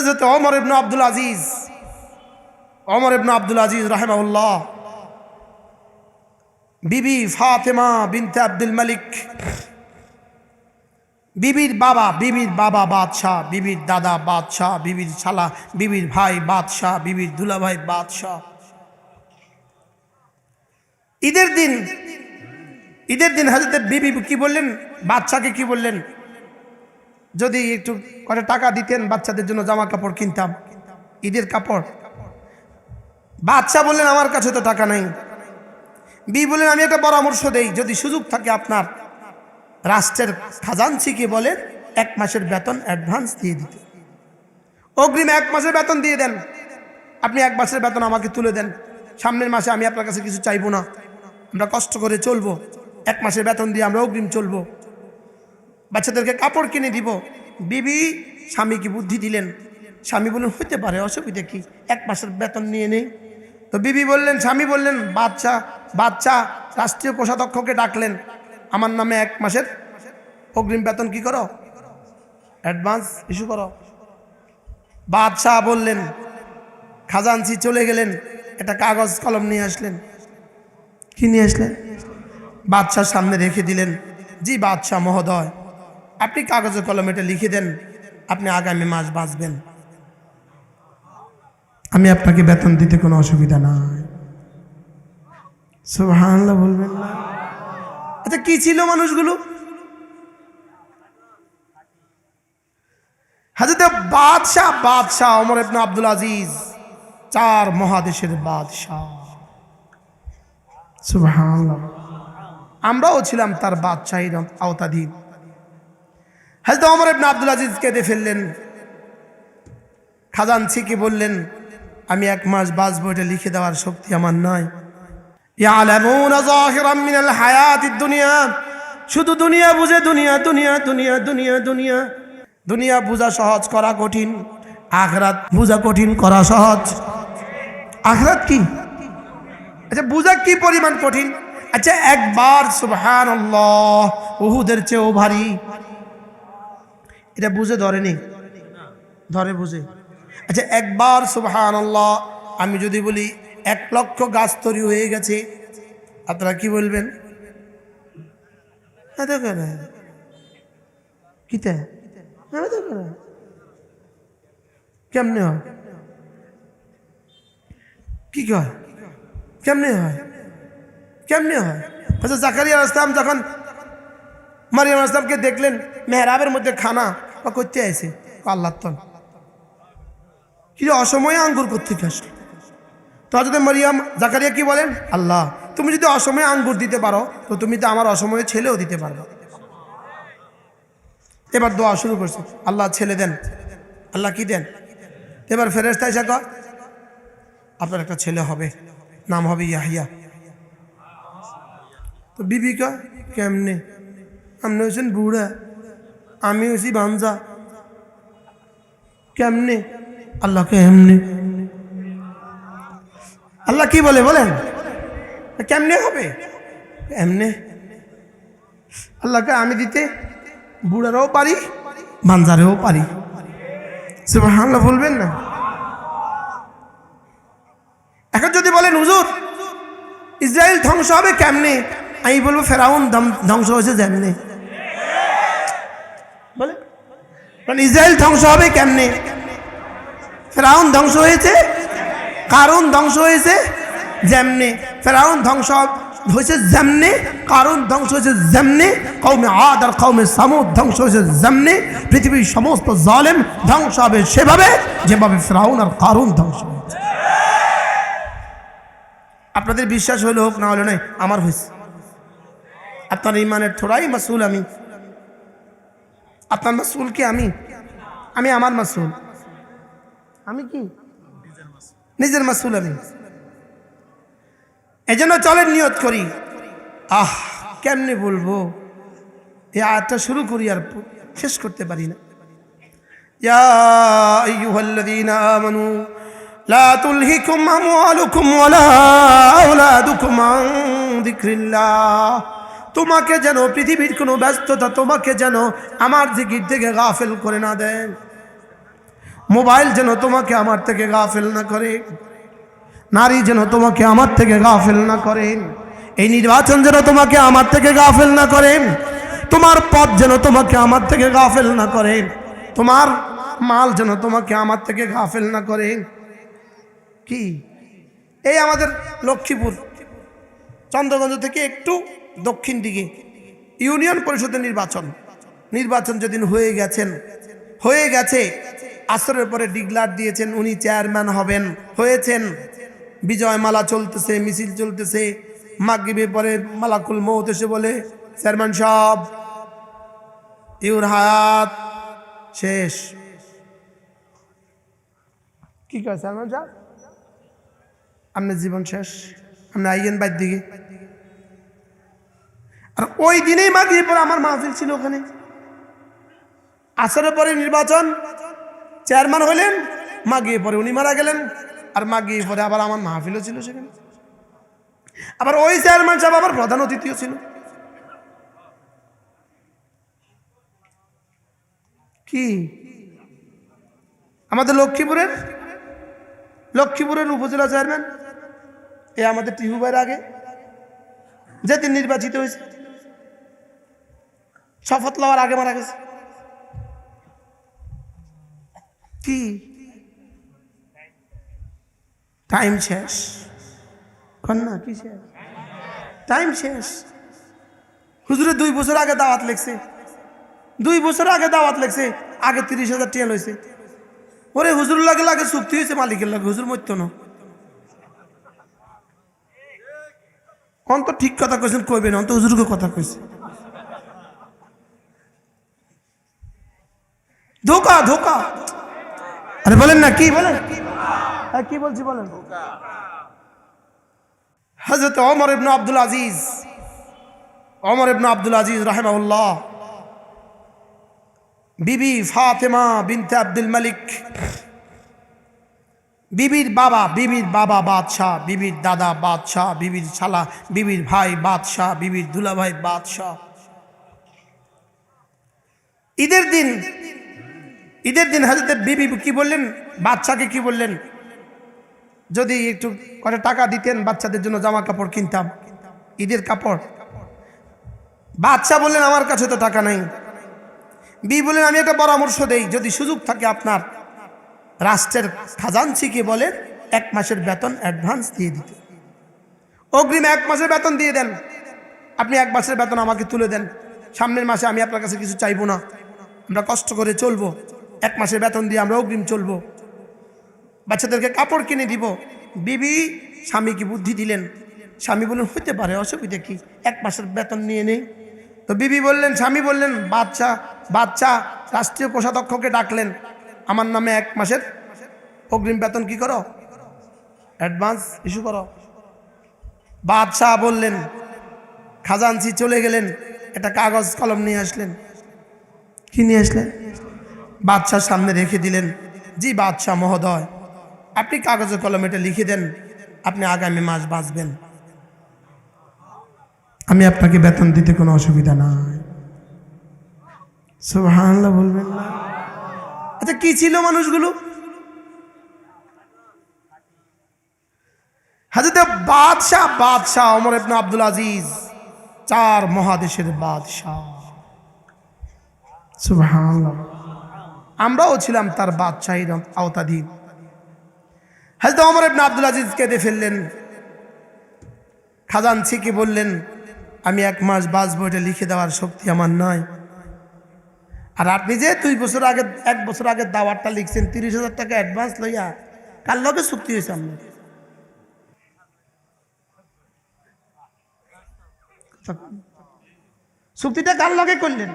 হজরত অমর ইবনু আব্দুল আজিজ। অমর ইবনু আব্দুল আজিজ রাহেমাউল্লাহ বিবি ফাতেমা বিনতে আব্দুল মালিক। বিবির বাবা বিবির বাবা বাদশাহ, বিবির দাদা বাদশাহ, বিবির শালা, বিবির ভাই বাদশাহ, বিবির দুলাভাই বাদশাহ। ঈদের দিন ঈদের দিন হাজরতে বিবি কি বললেন? বাচ্চাকে কি বললেন? যদি একটু কটা টাকা দিতেন বাচ্চাদের জন্য জামা কাপড় কিনতাম, ঈদের কাপড়। বাচ্চা বললেন, আমার কাছে তো টাকা নাই। বি বললেন, আমি একটা পরামর্শ দেই, যদি সুযোগ থাকে আপনার, রাষ্ট্রের খাজানসিকে বলেন, এক মাসের বেতন অ্যাডভান্স দিয়ে দিতে। অগ্রিম এক মাসের বেতন দিয়ে দেন। আপনি এক মাসের বেতন আমাকে তুলে দেন। সামনের মাসে আমি আপনার কাছে কিছু চাইব না। আমরা কষ্ট করে চলবো। এক মাসের বেতন দিয়ে আমরা অগ্রিম চলবো। বাচ্চাদেরকে কাপড় কিনে দিব। বিবি স্বামীকে বুদ্ধি দিলেন। স্বামী বললেন, হইতে পারে, অসুবিধা কি? এক মাসের বেতন নিয়ে নেই তো বিবি বললেন, স্বামী বললেন, বাচ্চা বাচ্চা, রাষ্ট্রীয় কোষাধ্যক্ষকে ডাকলেন। আমার নামে এক মাসের অগ্রিম বেতন কি করো? অ্যাডভান্স ইস্যু করো। বাদশাহ বললেন খাজানসি চলে গেলেন, একটা কাগজ কলম নিয়ে আসলেন। কি নিয়ে আসলেন? বাদশার সামনে রেখে দিলেন, জি বাদশাহ মহোদয়। আপনি কাগজে কলম এটা লিখে দেন, আপনি আগামী মাস বাঁচবেন। আমি আপনাকে বেতন দিতে কোনো অসুবিধা নাই। সুবহানাল্লাহ বলবেন আচ্ছা কি ছিল মানুষগুলো? হাজরতে বাদশাহ বাদশাহ অমর ইবনে আব্দুল আজিজ, চার মহাদেশের বাদশাহ। সুবহানাল্লাহ। আমরাও ছিলাম তার বাদশাহীর আওতাধীন। হাজরত অমর ইবনে আব্দুল আজিজ কেঁদে ফেললেন। খাজানসিকে বললেন, আমি এক মাস বাঁচবো, এটা লিখে দেওয়ার শক্তি আমার হায়াতিদ দুনিয়া, শুধু দুনিয়া বুঝে, দুনিয়া দুনিয়া দুনিয়া দুনিয়া দুনিয়া। দুনিয়া বুঝা সহজ, করা কঠিন, আখরাত বুঝা কঠিন, করা সহজ। আখরাত কি? আচ্ছা বুঝা কি পরিমাণ কঠিন? আচ্ছা একবার সুবহান উহুদের চেয়েও ভারী। এটা বুঝে ধরেনি? ধরে বুঝে। আচ্ছা একবার সুবহান আমি যদি বলি এক লক্ষ গাছ তৈরি হয়ে গেছে, আপনারা কি বলবেন? হ্যাঁ হ্যাঁ কেমনে হয়? কি কয়? কেমনে হয়? কেমনে হয়? আচ্ছা জাকারিয়া আসলাম যখন মারিয়াম আসলামকে দেখলেন মেহরাবের মধ্যে খানা। বা করতে আইসে আল্লাহ তন। কি অসময়ে আঙ্গুর করতে আসলো। তো যদি মারিয়াম জাকারিয়া কি বলেন? আল্লাহ তুমি যদি অসময়ে আঙ্গুর দিতে পারো তো তুমি তো আমার অসময়ে ছেলেও দিতে পারবে। এবার দোয়া শুরু করছে। আল্লাহ ছেলে দেন। আল্লাহ কি দেন? এবার ফেরেস্তা এসে কয়, আপনার একটা ছেলে হবে। নাম হবে ইয়াহিয়া। তো বিবিকা কেমনে? আপনি হয়েছেন বুড়া, আমি হয়েছি বাঞ্জা। কেমনে? আল্লাহকে এমনি। আল্লাহ কি বলে বলেন? কেমনে হবে? এমনে। আল্লাহকে আমি দিতে বুড়ারও পারি, বাঞ্জারেও পারি। সে আল্লাহ বলবেন না। এখন যদি বলেন, হুজুর ইসরায়েল ধ্বংস হবে কেমনে? আমি বলব, ফেরাউন ধ্বং- ধ্বংস হয়েছে যেমনে। বলে? কারণ ইসরায়েল ধ্বংস হবে কেমনে? ফেরাউন ধ্বংস হয়েছে? কারণ ধ্বংস হয়েছে? যেমনে। ফেরাউন ধ্বংস হয়েছে যেমনে। কারণ ধ্বংস হয়েছে যেমনে। কৌমে আদ আর কৌমে সামুদ ধ্বংস হয়েছে যেমনে। পৃথিবীর সমস্ত জলেম ধ্বংস হবে সেভাবে, যেভাবে ফেরাউন আর কারণ ধ্বংস হয়েছে। আপনাদের বিশ্বাস হইলে হোক না হলে নাই, আমার হয়েছে। আপনার ইমানের থোড়াই মাসুল আমি আপনার মাসুল কি আমি আমি আমার মাসুল আমি কি নিজের মাসুল আমি এই জন্য চলেন নিয়ত করি আহ কেমনে বলবো এই আয়াতটা শুরু করি আর প- শেষ করতে পারি না يا أيها الذين آمنوا لا تلهكم أموالكم ولا أولادكم عن ذكر الله তোমাকে যেন পৃথিবীর কোনো ব্যস্ততা তোমাকে যেন আমার জিকির থেকে গাফেল করে না দেন মোবাইল যেন তোমাকে আমার থেকে গাফেল না করে। নারী যেন তোমাকে আমার থেকে গাফেল না করেন এই নির্বাচন যেন তোমাকে আমার থেকে গাফেল না করেন তোমার পথ যেন তোমাকে আমার থেকে গাফেল না করেন তোমার মাল যেন তোমাকে আমার থেকে গাফেল না করেন কি? এই আমাদের লক্ষ্মীপুর, চন্দ্রগঞ্জ থেকে একটু দক্ষিণ দিকে। ইউনিয়ন পরিষদের নির্বাচন। নির্বাচন যেদিন হয়ে গেছেন, হয়ে গেছে। আসরের পরে ডিগলার দিয়েছেন, উনি চেয়ারম্যান হবেন। হয়েছেন। বিজয় মালা চলতেছে, মিছিল চলতেছে। মাগিবে পরে মালাকুল মৌত এসে বলে, চেয়ারম্যান সাহেব, ইউর হায়াত শেষ। কি কয়, চেয়ারম্যান সাহেব? আপনার জীবন শেষ। আপনি আইয়েন বাইর দিকে আর ওই দিনেই মাগিয়ে পরে আমার মাহফিল ছিল ওখানে। আসরের পরে নির্বাচন, চেয়ারম্যান হলেন মাগিয়ে পরে উনি মারা গেলেন, আর মাগিয়ে পরে আবার আমার মাহফিলও ছিল সেখানে। আবার ওই চেয়ারম্যান সাহেব আবার প্রধান অতিথিও ছিল। কি? আমাদের লক্ষ্মীপুরের? লক্ষ্মীপুরের উপজেলা চেয়ারম্যান? এ আমাদের টিহু ভাইয়ের আগে যেদিন নির্বাচিত হয়েছে। শপথ লওয়ার আগে মারা গেছে। কি? টাইম শেষ। কন্যা, কি শেষ? টাইম শেষ। হুজুরে দুই বছর আগে দাওয়াত লেখছে। দুই বছর আগে দাওয়াত লেগছে আগে তিরিশ হাজার টিয়া লইছে। ওরে হুজুর লাগে লাগে চুক্তি হয়েছে, মালিকের লাগে। হুজুর মরত না। অন্ত ঠিক কথা কইছেন কইবেন অন্ত হুজুরকে কথা কইছে। ধোকা ধোকা। আরে বলেন না, কি বলেন? হ্যাঁ কি বলছি বলেন? হজরত অমর ইবনু আব্দুল আজিজ অমর ইবনু আব্দুল আজিজ রাহেমাউল্লাহ বিবি ফাতেমা বিনতে আব্দুল মালিক, বিবির বাবা বিবির বাবা বাদশাহ, বিবির দাদা বাদশাহ, বিবির শালা, বিবির ভাই বাদশাহ, বিবির দুলাভাই বাদশাহ। ঈদের দিন ঈদের দিন হাজরতে বিবি কি বললেন? বাচ্চাকে কি বললেন? যদি একটু করে টাকা দিতেন, বাচ্চাদের জন্য জামা কাপড় কিনতাম, ঈদের কাপড়। বাচ্চা বললেন, আমার কাছে তো টাকা নাই। বি বলেন আমি একটা পরামর্শ দেই, যদি সুযোগ থাকে আপনার, রাষ্ট্রের খাজানসিকে বলেন, এক মাসের বেতন অ্যাডভান্স দিয়ে দিতে। অগ্রিম এক মাসের বেতন দিয়ে দেন। আপনি এক মাসের বেতন আমাকে তুলে দেন। সামনের মাসে আমি আপনার কাছে কিছু চাইব না। আমরা কষ্ট করে চলবো। এক মাসের বেতন দিয়ে আমরা অগ্রিম চলবো। বাচ্চাদেরকে কাপড় কিনে দিব। বিবি স্বামীকে বুদ্ধি দিলেন? স্বামী বললেন, হইতে পারে, অসুবিধা কি? এক মাসের বেতন নিয়ে নেই। তো বিবি বললেন, স্বামী বললেন, বাচ্চা বাচ্চা, রাষ্ট্রীয় কোষাধ্যক্ষকে ডাকলেন? আমার নামে এক মাসের অগ্রিম বেতন কি করো? অ্যাডভান্স ইস্যু করো। বাদশাহ বললেন খাজানসি চলে গেলেন, একটা কাগজ কলম নিয়ে আসলেন। কি নিয়ে আসলেন? বাদশার সামনে রেখে দিলেন। জি বাদশাহ মহোদয়, আপনি কাগজে কলম এটা লিখে দেন, আপনি আগামী মাস বাঁচবেন। আমি আপনাকে বেতন দিতে কোনো অসুবিধা নাই। সুবহানাল্লাহ বলবেন না। আচ্ছা কি ছিল মানুষগুলো? হাজরত বাদশাহ বাদশাহ অমর ইবনে আব্দুল আজিজ, চার মহাদেশের বাদশাহ। সুবহানাল্লাহ। আমরাও ছিলাম তার বাদশাহীর আওতাধীন। হাজরত অমর ইবনে আব্দুল আজিজ কেঁদে ফেললেন। খাজানসিকে বললেন, আমি এক মাস বাঁচবো, এটা লিখে দেওয়ার শক্তি আমার নয় আর আপনি যে দুই বছর আগে, এক বছর আগে দাওয়ারটা লিখছেন, তিরিশ হাজার টাকা অ্যাডভান্স লইয়া, কার লগে চুক্তি হয়েছে আপনার? চুক্তিটা কার লগে করলেন?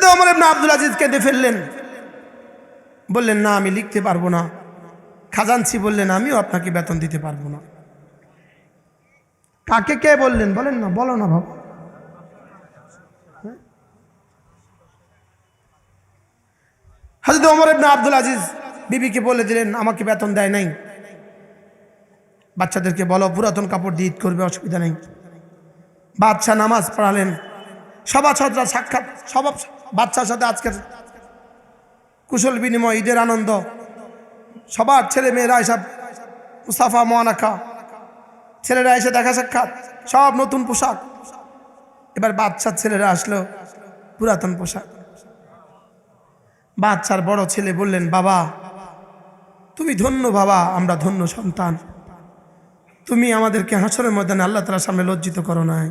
হাজরত অমর ইবনে আব্দুল আজিজ কেঁদে ফেললেন। বললেন, না, আমি লিখতে পারব না। খাজানছি বললেন, আমিও আপনাকে বেতন দিতে পারব না। কাকে কে বললেন? বলেন না, বলো না বাবা। হাজরত অমর ইবনে আব্দুল আজিজ বিবিকে বলে দিলেন, আমাকে বেতন দেয় নাই। বাচ্চাদেরকে বলো, পুরাতন কাপড় দিয়ে ঈদ করবে, অসুবিধা নেই। বাচ্চা নামাজ পড়ালেন। সবা ছত্রা সাক্ষাৎ সব বাচ্চার সাথে আজকের কুশল বিনিময়, ঈদের আনন্দ। সবার ছেলে মেয়েরা এসব মুস্তাফা মোয়ানাকা ছেলেরা এসে দেখা সাক্ষাৎ, সব নতুন পোশাক। এবার বাচ্চার ছেলেরা আসলো পুরাতন পোশাক। বাচ্চার বড় ছেলে বললেন, বাবা, তুমি ধন্য বাবা, আমরা ধন্য সন্তান। তুমি আমাদেরকে হাসরের ময়দানে আল্লাহ তালার সামনে লজ্জিত করো নাই।